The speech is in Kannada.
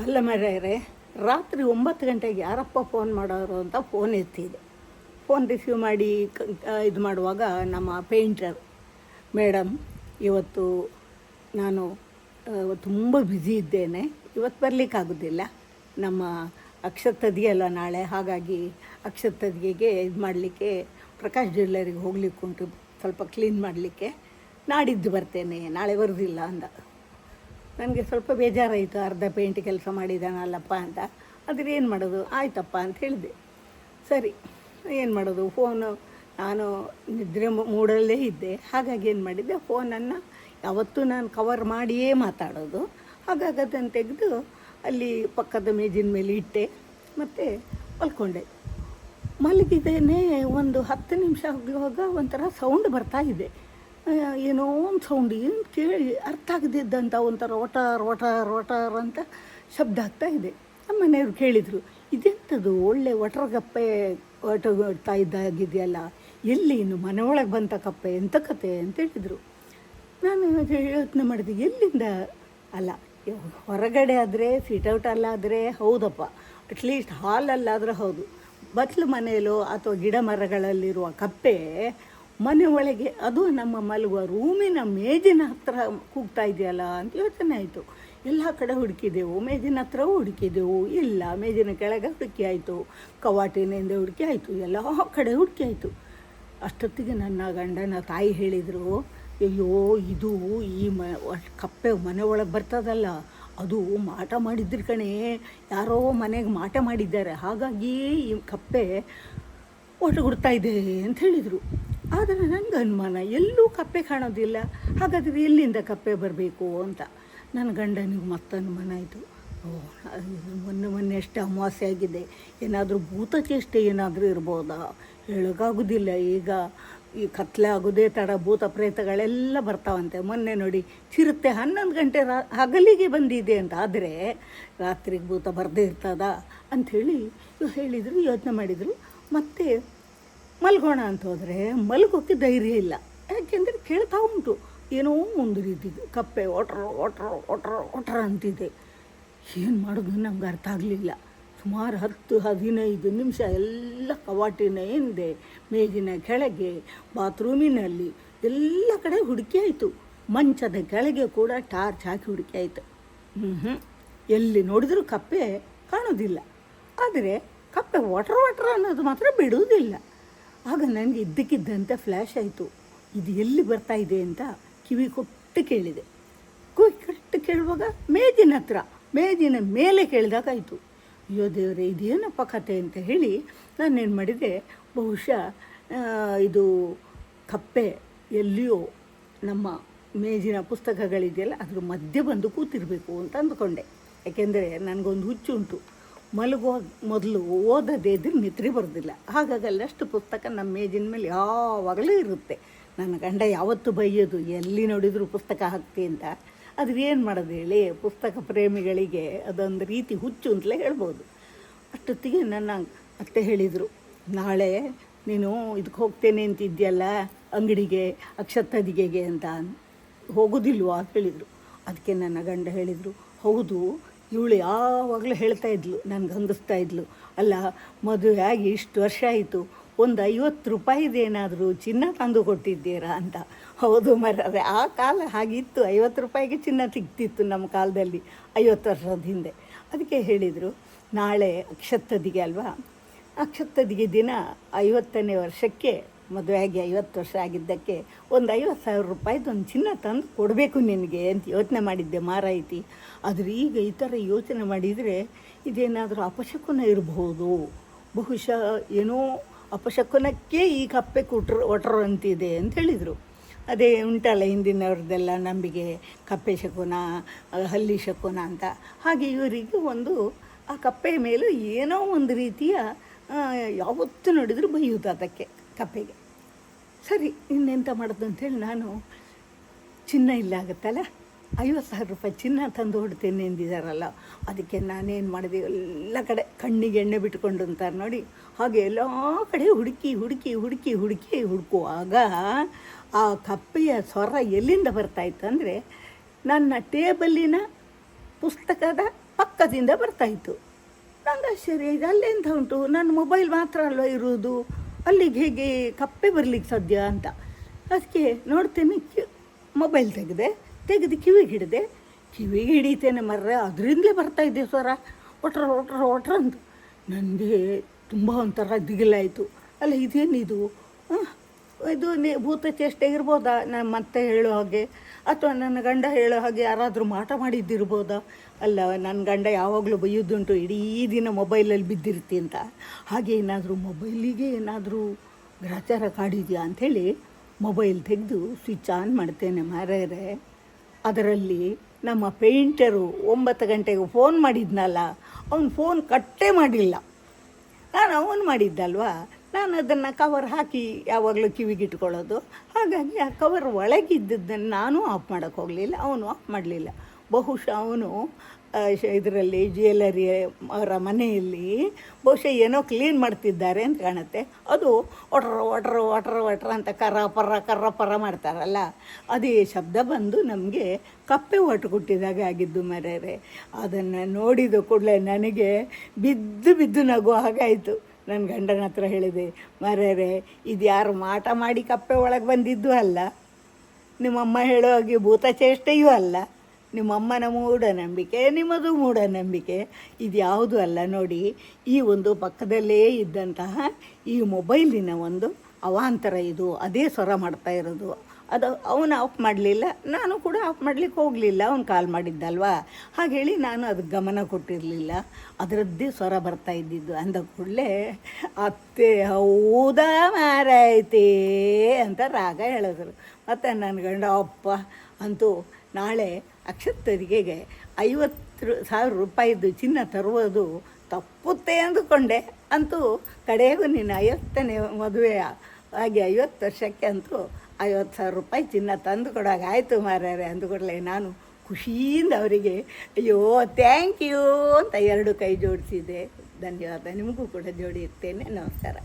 ಅಲ್ಲ ಮರ್ಯಾರೆ ರಾತ್ರಿ ಒಂಬತ್ತು ಗಂಟೆಗೆ ಯಾರಪ್ಪ ಫೋನ್ ಮಾಡೋರು ಅಂತ ಫೋನ್ ಎತ್ತಿದೆ ಫೋನ್ ರಿಸೀವ್ ಮಾಡಿ ಇದು ಮಾಡುವಾಗ ನಮ್ಮ ಪೇಂಟರ್ ಮೇಡಮ್ ಇವತ್ತು ನಾನು ತುಂಬ ಬ್ಯುಸಿ ಇದ್ದೇನೆ. ಇವತ್ತು ಬರಲಿಕ್ಕಾಗೋದಿಲ್ಲ ನಮ್ಮ ಅಕ್ಷತದಿಯಲ್ಲ ನಾಳೆ, ಹಾಗಾಗಿ ಅಕ್ಷತದಿಗೆಗೆ ಇದು ಮಾಡಲಿಕ್ಕೆ, ಪ್ರಕಾಶ್ ಜ್ಯುವೆಲ್ಲರಿಗೆ ಹೋಗ್ಲಿಕ್ಕೆ ಉಂಟು. ಸ್ವಲ್ಪ ಕ್ಲೀನ್ ಮಾಡಲಿಕ್ಕೆ. ನಾಡಿದ್ದು ಬರ್ತೇನೆ, ನಾಳೆ ಬರೋದಿಲ್ಲ ಅಂದ. ನನಗೆ ಸ್ವಲ್ಪ ಬೇಜಾರಾಯಿತು, ಅರ್ಧ ಪೇಂಟ್ ಕೆಲಸ ಮಾಡಿದಾನಲ್ಲಪ್ಪ ಅಂತ. ಆದರೆ ಏನು ಮಾಡೋದು? ಆಯ್ತಪ್ಪ ಅಂತ ಹೇಳಿದೆ. ಸರಿ, ಏನು ಮಾಡೋದು? ಫೋನು ನಾನು ನಿದ್ರೆ ಮೂಡಲ್ಲೇ ಇದ್ದೆ. ಹಾಗಾಗಿ ಏನು ಮಾಡಿದ್ದೆ ಫೋನನ್ನು ಯಾವತ್ತೂ ನಾನು ಕವರ್ ಮಾಡಿಯೇ ಮಾತಾಡೋದು. ಹಾಗಾಗಿ ಅದನ್ನು ತೆಗೆದು ಅಲ್ಲಿ ಪಕ್ಕದ ಮೇಜಿನ ಮೇಲೆ ಇಟ್ಟೆ. ಮತ್ತು ಮಲ್ಕೊಂಡೆ. ಮಲಗಿದ್ದೇನೆ ಒಂದು ಹತ್ತು ನಿಮಿಷ ಆಗುವಾಗ ಒಂಥರ ಸೌಂಡ್ ಬರ್ತಾ ಇದೆ. ಏನೋ ಒಂದು ಸೌಂಡ್ ಏನು ಕೇಳಿ ಅರ್ಥ ಆಗದಿದ್ದಂಥ ಒಂಥರ ಒಟಾರ್ ಒಟಾರ್ ಒಟಾರ್ ಅಂತ ಶಬ್ದ ಆಗ್ತಾ ಇದೆ. ನಮ್ಮ ಮನೆಯವರು ಕೇಳಿದರು ಇದೆಂಥದ್ದು ಒಳ್ಳೆ ಒಟರಗಪ್ಪೆ ಒಡ್ತಾ ಇದ್ದಾಗಿದೆಯಲ್ಲ ಎಲ್ಲಿ ಇನ್ನು ಮನೆ ಒಳಗೆ ಬಂತ ಕಪ್ಪೆ ಎಂಥ ಕತೆ? ಅಂತ ಹೇಳಿದರು. ನಾನು ಯೋಚನೆ ಮಾಡಿದೆ, ಎಲ್ಲಿಂದ? ಅಲ್ಲ, ಹೊರಗಡೆ ಆದರೆ ಸಿಟೌಟ್ ಅಲ್ಲಾದರೆ ಹೌದಪ್ಪ ಅಟ್ಲೀಸ್ಟ್ ಹಾಲಲ್ಲಾದರೆ ಹೌದು. ಬತ್ಲು ಮನೆಯಲ್ಲೋ ಅಥವಾ ಗಿಡ ಮರಗಳಲ್ಲಿರುವ ಕಪ್ಪೆ ಮನೆ ಒಳಗೆ, ಅದು ನಮ್ಮ ಮಲಗುವ ರೂಮಿನ ಮೇಜಿನ ಹತ್ರ ಕೂಗ್ತಾ ಇದೆಯಲ್ಲ ಅಂತ ಯೋಚನೆ ಆಯಿತು. ಎಲ್ಲ ಕಡೆ ಹುಡುಕಿದೆವು, ಮೇಜಿನ ಹತ್ರವೂ ಹುಡುಕಿದೆವು, ಇಲ್ಲ, ಮೇಜಿನ ಕೆಳಗೆ ಹುಡುಕಿ ಆಯಿತು, ಕವಾಟಿನಿಂದ ಹುಡುಕಿ ಆಯಿತು, ಎಲ್ಲ ಕಡೆ ಹುಡುಕಿ ಆಯಿತು. ಅಷ್ಟೊತ್ತಿಗೆ ನನ್ನ ಗಂಡನ ತಾಯಿ ಹೇಳಿದರು, ಅಯ್ಯೋ, ಇದು ಈ ಮ, ಕಪ್ಪೆ ಮನೆ ಒಳಗೆ ಬರ್ತದಲ್ಲ, ಅದು ಮಾಟ ಮಾಡಿದ್ರು ಕಣೆ, ಯಾರೋ ಮನೆಗೆ ಮಾಟ ಮಾಡಿದ್ದಾರೆ, ಹಾಗಾಗಿ ಈ ಕಪ್ಪೆ ಒಟ್ಟುಗುಡ್ತಾ ಇದೆ ಅಂತ ಹೇಳಿದರು. ಆದರೆ ನನಗೆ ಅನುಮಾನ, ಎಲ್ಲೂ ಕಪ್ಪೆ ಕಾಣೋದಿಲ್ಲ. ಹಾಗಾದರೆ ಎಲ್ಲಿಂದ ಕಪ್ಪೆ ಬರಬೇಕು ಅಂತ. ನನ್ನ ಗಂಡನಿಗೆ ಮತ್ತೆ ಅನುಮಾನ ಆಯಿತು. ಮೊನ್ನೆ ಮೊನ್ನೆ ಎಷ್ಟು ಅಮಾವಾಸ್ಯೆ ಆಗಿದೆ. ಏನಾದರೂ ಭೂತಚೇಷ್ಟೆ ಏನಾದರೂ ಇರ್ಬೋದಾ? ಹೇಳೋಕ್ಕಾಗೋದಿಲ್ಲ ಈಗ ಈ ಕತ್ಲೆ ಆಗೋದೇ ತಡ, ಭೂತ ಪ್ರೇತಗಳೆಲ್ಲ ಬರ್ತಾವಂತೆ. ಮೊನ್ನೆ ನೋಡಿ ಚಿರುತ್ತೆ ಹನ್ನೊಂದು ಗಂಟೆ ರಾ, ಹಗಲಿಗೆ ಬಂದಿದೆ ಅಂತ. ಆದರೆ ರಾತ್ರಿಗೆ ಭೂತ ಬರದೇ ಇರ್ತದ? ಅಂಥೇಳಿ ಹೇಳಿದರು, ಯೋಚನೆ ಮಾಡಿದರು. ಮತ್ತು ಮಲ್ಗೋಣ ಅಂತ ಹೋದರೆ ಮಲ್ಗೋಕ್ಕೆ ಧೈರ್ಯ ಇಲ್ಲ. ಯಾಕೆಂದರೆ ಕೇಳ್ತಾ ಉಂಟು, ಏನೋ ಒಂದು ರೀತಿ ಕಪ್ಪೆ ಒಟ್ರ ಒಟ್ರ ಒಟ್ರ ಒಟ್ರ ಅಂತಿದೆ. ಏನು ಮಾಡೋದು ನಮ್ಗೆ ಅರ್ಥ ಆಗಲಿಲ್ಲ. ಸುಮಾರು ಹತ್ತು, ಹದಿನೈದು ನಿಮಿಷ ಎಲ್ಲ ಕವಾಟಿನ ಹಿಂದೆ ಮೇಜಿನ ಕೆಳಗೆ, ಬಾತ್ರೂಮಿನಲ್ಲಿ, ಎಲ್ಲ ಕಡೆ ಹುಡುಕಿ ಆಯಿತು. ಮಂಚದ ಕೆಳಗೆ ಕೂಡ ಟಾರ್ಚ್ ಹಾಕಿ ಹುಡುಕಿ ಆಯಿತು. ಹ್ಞೂ ಎಲ್ಲಿ ನೋಡಿದರೂ ಕಪ್ಪೆ ಕಾಣೋದಿಲ್ಲ. ಆದರೆ ಕಪ್ಪೆ ವಾಟ್ರ್ ವಾಟ್ರ್ ಅನ್ನೋದು ಮಾತ್ರ ಬಿಡುವುದಿಲ್ಲ. ಆಗ ನನಗೆ ಇದ್ದಕ್ಕಿದ್ದಂತೆ ಫ್ಲ್ಯಾಶ್ ಆಯಿತು. ಇದು ಎಲ್ಲಿ ಬರ್ತಾ ಇದೆ ಅಂತ ಕಿವಿ ಕೊಟ್ಟು ಕೇಳಿದೆ. ಕಿವಿ ಕೊಟ್ಟು ಕೇಳುವಾಗ ಮೇಜಿನ ಹತ್ರ, ಮೇಜಿನ ಮೇಲೆ ಕೇಳಿದಾಗಾಯಿತು ಅಯ್ಯೋ ದೇವರೇ, ಇದೇನಪ್ಪ ಕತೆ ಅಂತ ಹೇಳಿ ನಾನೇನು ಮಾಡಿದೆ, ಬಹುಶಃ ಇದು ಕಪ್ಪೆ ಎಲ್ಲಿಯೋ ನಮ್ಮ ಮೇಜಿನ ಪುಸ್ತಕಗಳಿದೆಯಲ್ಲ, ಅದ್ರ ಮಧ್ಯೆ ಬಂದು ಕೂತಿರಬೇಕು ಅಂತ ಅಂದ್ಕೊಂಡೆ. ಯಾಕೆಂದರೆ ನನಗೊಂದು ಹುಚ್ಚು ಉಂಟು ಮಲಗುವ ಮೊದಲು ಓದದೇ ಇದ್ರೆ ನಿದ್ರೆ ಬರೋದಿಲ್ಲ. ಹಾಗಾಗಿ ಅಲ್ಲಷ್ಟು ಪುಸ್ತಕ ನಮ್ಮ ಮೇಜಿನ ಮೇಲೆ ಯಾವಾಗಲೂ ಇರುತ್ತೆ. ನನ್ನ ಗಂಡ ಯಾವತ್ತು ಬೈಯೋದು, ಎಲ್ಲಿ ನೋಡಿದರೂ ಪುಸ್ತಕ ಹಾಕ್ತಿ ಅಂತ. ಅದ್ರ ಏನು ಮಾಡೋದು ಹೇಳಿ, ಪುಸ್ತಕ ಪ್ರೇಮಿಗಳಿಗೆ ಅದೊಂದು ರೀತಿ ಹುಚ್ಚು ಅಂತಲೇ ಹೇಳ್ಬೋದು. ಅಷ್ಟೊತ್ತಿಗೆ ನನ್ನ ಅತ್ತೆ ಹೇಳಿದರು, ನಾಳೆ ನೀನು ಇದಕ್ಕೆ ಹೋಗ್ತೇನೆ ಅಂತಿದ್ಯಲ್ಲ ಅಂಗಡಿಗೆ ಅಕ್ಷತದಿಗೆಗೆ ಅಂತ. ಹೋಗೋದಿಲ್ವಾ ಅಂತ ಹೇಳಿದರು. ಅದಕ್ಕೆ ನನ್ನ ಗಂಡ ಹೇಳಿದರು, ಹೌದು ಇವಳು ಯಾವಾಗಲೂ ಹೇಳ್ತಾ ಇದ್ಲು, ನನಗೆ ಹಂಗಿಸ್ತಾ ಇದ್ಲು. ಅಲ್ಲ, ಮದುವೆ ಆಗಿ ಇಷ್ಟು ವರ್ಷ ಆಯಿತು, ಒಂದು ಐವತ್ತು ರೂಪಾಯಿದೇನಾದರೂ ಚಿನ್ನ ತಂದು ಕೊಟ್ಟಿದ್ದೀರಾ ಅಂತ. ಹೌದು ಮರದೆ ಆ ಕಾಲ ಹಾಗಿತ್ತು, ಐವತ್ತು ರೂಪಾಯಿಗೆ ಚಿನ್ನ ಸಿಗ್ತಿತ್ತು ನಮ್ಮ ಕಾಲದಲ್ಲಿ, ಐವತ್ತು ವರ್ಷದ ಹಿಂದೆ. ಅದಕ್ಕೆ ಹೇಳಿದರು, ನಾಳೆ ಅಕ್ಷತದಿಗೆ ಅಲ್ವಾ? ಅಕ್ಷತದಿಗೆ ದಿನ ಐವತ್ತನೇ ವರ್ಷಕ್ಕೆ ಮದುವೆಯಾಗಿ ಐವತ್ತು ವರ್ಷ ಆಗಿದ್ದಕ್ಕೆ ಒಂದು ಐವತ್ತು ಸಾವಿರ ರೂಪಾಯಿದು ಒಂದು ಚಿನ್ನ ತಂದು ಕೊಡಬೇಕು ನಿನಗೆ ಅಂತ ಯೋಚನೆ ಮಾಡಿದ್ದೆ ಮಾರಾಯಿತಿ. ಆದರೆ ಈಗ ಈ ಥರ ಯೋಚನೆ ಮಾಡಿದರೆ ಇದೇನಾದರೂ ಅಪಶಕುನ ಇರಬಹುದು ಬಹುಶಃ ಏನೋ ಅಪಶಕುನಕ್ಕೆ ಈ ಕಪ್ಪೆ ಕೊಟ್ರು ಒಟ್ರು ಅಂತಿದೆ ಅಂತ ಹೇಳಿದರು. ಅದೇ ಉಂಟಲ್ಲ ಹಿಂದಿನವ್ರದ್ದೆಲ್ಲ ನಂಬಿಕೆ, ಕಪ್ಪೆ ಶಕುನ, ಹಲ್ಲಿ ಶಕುನ ಅಂತ. ಹಾಗೆ ಇವರಿಗೆ ಒಂದು ಆ ಕಪ್ಪೆ ಮೇಲೂ ಏನೋ ಒಂದು ರೀತಿಯ ಯಾವತ್ತೂ ನೋಡಿದರೂ ಬೈಯುವುದು ಅದಕ್ಕೆ ಕಪ್ಪೆಗೆ ಸರಿ, ಇನ್ನೆಂತ ಮಾಡೋದು ಅಂಥೇಳಿ ನಾನು ಚಿನ್ನ ಇಲ್ಲ ಆಗುತ್ತಲ್ಲ? ಐವತ್ತು ಸಾವಿರ ರೂಪಾಯಿ ಚಿನ್ನ ತಂದು ಹೊಡ್ತೇನೆ ಎಂದಿದ್ದಾರಲ್ಲ, ಅದಕ್ಕೆ ನಾನೇನು ಮಾಡಿದೆ? ಎಲ್ಲ ಕಡೆ ಕಣ್ಣಿಗೆ ಎಣ್ಣೆ ಬಿಟ್ಕೊಂಡು ಅಂತಾರೆ ನೋಡಿ, ಹಾಗೆ ಎಲ್ಲ ಕಡೆ ಹುಡುಕಿ ಹುಡುಕಿ ಹುಡುಕಿ ಹುಡುಕಿ ಹುಡುಕುವಾಗ ಆ ಕಪ್ಪೆಯ ಸ್ವರ ಎಲ್ಲಿಂದ ಬರ್ತಾಯಿತ್ತು ಅಂದರೆ, ನನ್ನ ಟೇಬಲ್ಲಿನ ಪುಸ್ತಕದ ಪಕ್ಕದಿಂದ ಬರ್ತಾಯಿತ್ತು ನಂಗೆ ಆಶ್ಚರ್ಯ ಇದು ಅಲ್ಲೆಂತ ಉಂಟು? ನನ್ನ ಮೊಬೈಲ್ ಮಾತ್ರ ಅಲ್ವ ಇರುವುದು? ಅಲ್ಲಿಗೆ ಹೇಗೆ ಕಪ್ಪೆ ಬರಲಿಕ್ಕೆ ಸಾಧ್ಯ ಅಂತ. ಅದಕ್ಕೆ ನೋಡ್ತೇನೆ ಕಿ ಮೊಬೈಲ್ ತೆಗೆದೆ. ತೆಗೆದು ಕಿವಿಗೆ ಹಿಡಿದೆ. ಕಿವಿಗೆ ಹಿಡಿತೇನೆ ಮರ್ರೆ, ಅದರಿಂದಲೇ ಬರ್ತಾ ಇದೆ ಸ್ವರ. ಒಟ್ರ ಒಟ್ರ ಒಟ್ರ ಅಂತ ನನಗೆ ತುಂಬ ಒಂಥರ ದಿಗಿಲಾಯಿತು. ಅಲ್ಲ, ಇದೇನಿದು? ಇದು ನೀ ಭೂತ ಚೇಷ್ಟೆ ಇರ್ಬೋದಾ? ನಾನು ಮತ್ತೆ ಹೇಳೋ ಹಾಗೆ. ಅಥವಾ ನನ್ನ ಗಂಡ ಹೇಳೋ ಹಾಗೆ ಯಾರಾದರೂ ಮಾಟ ಮಾಡಿದ್ದಿರ್ಬೋದಾ? ಅಲ್ಲ ನನ್ನ ಗಂಡ ಯಾವಾಗಲೂ ಬೈಯೋದುಂಟು ಇಡೀ ದಿನ ಮೊಬೈಲಲ್ಲಿ ಬಿದ್ದಿರ್ತಿ ಅಂತ. ಹಾಗೆ ಏನಾದರೂ ಮೊಬೈಲಿಗೆ ಏನಾದರೂ ಗ್ರಾಚಾರ ಕಾಡಿದೆಯಾ ಅಂಥೇಳಿ ಮೊಬೈಲ್ ತೆಗೆದು ಸ್ವಿಚ್ ಆನ್ ಮಾಡ್ತೇನೆ ಮಾರ್ಯಾರೆ ಅದರಲ್ಲಿ ನಮ್ಮ ಪೇಂಟರು ಒಂಬತ್ತು ಗಂಟೆಗೆ ಫೋನ್ ಮಾಡಿದ್ನಲ್ಲ, ಅವನು ಫೋನ್ ಕಟ್ಟೇ ಮಾಡಿಲ್ಲ. ನಾನು ಅವನು ಮಾಡಿದ್ದಲ್ವಾ? ನಾನು ಅದನ್ನು ಕವರ್ ಹಾಕಿ ಯಾವಾಗಲೂ ಕಿವಿಗಿಟ್ಕೊಳ್ಳೋದು. ಹಾಗಾಗಿ ಆ ಕವರ್ ಒಳಗಿದ್ದದ್ದನ್ನು ನಾನು ಆಫ್ ಮಾಡೋಕ್ಕೆ ಹೋಗಲಿಲ್ಲ, ಅವನು ಆಫ್ ಮಾಡಲಿಲ್ಲ. ಬಹುಶಃ ಅವನು ಇದರಲ್ಲಿ ಜ್ಯುವೆಲರಿ ಅವರ ಮನೆಯಲ್ಲಿ ಬಹುಶಃ ಏನೋ ಕ್ಲೀನ್ ಮಾಡ್ತಿದ್ದಾರೆ ಅಂತ ಕಾಣುತ್ತೆ. ಅದು ಒಟ್ರ ಒಟ್ರ ಒಟ್ರ ಒಟ್ರ ಅಂತ ಕರ ಪರ ಕರ ಪರ ಮಾಡ್ತಾರಲ್ಲ, ಅದೇ ಶಬ್ದ ಬಂದು ನಮಗೆ ಕಪ್ಪೆ ಒಟ್ಟು ಕೊಟ್ಟಿದಾಗ ಆಗಿದ್ದು ಮರೆಯರೆ ಅದನ್ನು ನೋಡಿದ ಕೂಡಲೇ ನನಗೆ ಬಿದ್ದು ಬಿದ್ದು ನಗು ಹಾಗಾಯಿತು. ನನ್ನ ಗಂಡನ ಹತ್ರ ಹೇಳಿದೆ, ಮರೇರೆ, ಇದು ಯಾರು ಮಾಟ ಮಾಡಿ ಕಪ್ಪೆ ಒಳಗೆ ಬಂದಿದ್ದು ಅಲ್ಲ. ನಿಮ್ಮಮ್ಮ ಹೇಳೋ ಹಾಗೆ ಭೂತ ಚೇಷ್ಟೆಯೂ ಅಲ್ಲ. ನಿಮ್ಮಮ್ಮನ ಮೂಢನಂಬಿಕೆ, ನಿಮ್ಮದು ಮೂಢನಂಬಿಕೆ. ಇದು ಯಾವುದು ಅಲ್ಲ ನೋಡಿ, ಈ ಒಂದು ಪಕ್ಕದಲ್ಲೇ ಇದ್ದಂತಹ ಈ ಮೊಬೈಲಿನ ಒಂದು ಅವಾಂತರ ಇದು, ಅದೇ ಸ್ವರ ಮಾಡ್ತಾ ಇರೋದು. ಅದು ಅವನು ಆಫ್ ಮಾಡಲಿಲ್ಲ, ನಾನು ಕೂಡ ಆಫ್ ಮಾಡಲಿಕ್ಕೆ ಹೋಗಲಿಲ್ಲ, ಅವನು ಕಾಲ್ ಮಾಡಿದ್ದಲ್ವಾ? ಹಾಗೇಳಿ ನಾನು ಅದಕ್ಕೆ ಗಮನ ಕೊಟ್ಟಿರಲಿಲ್ಲ. ಅದರದ್ದೇ ಸ್ವರ ಬರ್ತಾ ಇದ್ದಿದ್ದು. ಅಂದ ಕೂಡಲೇ, ಅತ್ತೆ, ಹೌದ ಮಾರಾಯ್ತೇ? ಅಂತ ರಾಗ ಹೇಳಿದ್ರು. ಮತ್ತು ನನ್ನ ಗಂಡ, ಅಪ್ಪ! ಅಂತೂ ನಾಳೆ ಅಕ್ಷತರಿಗೆಗೆ ಐವತ್ತು ಸಾವಿರ ರೂಪಾಯಿದು ಚಿನ್ನ ತರುವುದು ತಪ್ಪುತ್ತೆ ಅಂದುಕೊಂಡೆ. ಅಂತೂ ಕಡೆಗೂ ನಿನ್ನ ಐವತ್ತನೇ ಮದುವೆಯ ಹಾಗೆ ಐವತ್ತು ವರ್ಷಕ್ಕೆ ಅಂತೂ ಐವತ್ತು ಸಾವಿರ ರೂಪಾಯಿ ಚಿನ್ನ ತಂದು ಕೊಡೋಕಾಯ್ತು ಆಯಿತು ಮಾರ್ಯಾರೆ ಅಂದುಕೊಡಲೇ ನಾನು ಖುಷಿಯಿಂದ ಅವರಿಗೆ, ಅಯ್ಯೋ ಥ್ಯಾಂಕ್ ಯು ಅಂತ ಎರಡು ಕೈ ಜೋಡಿಸಿದೆ. ಧನ್ಯವಾದ. ನಿಮಗೂ ಕೂಡ ಜೋಡಿ ಇರ್ತೇನೆ ನಮಸ್ಕಾರ.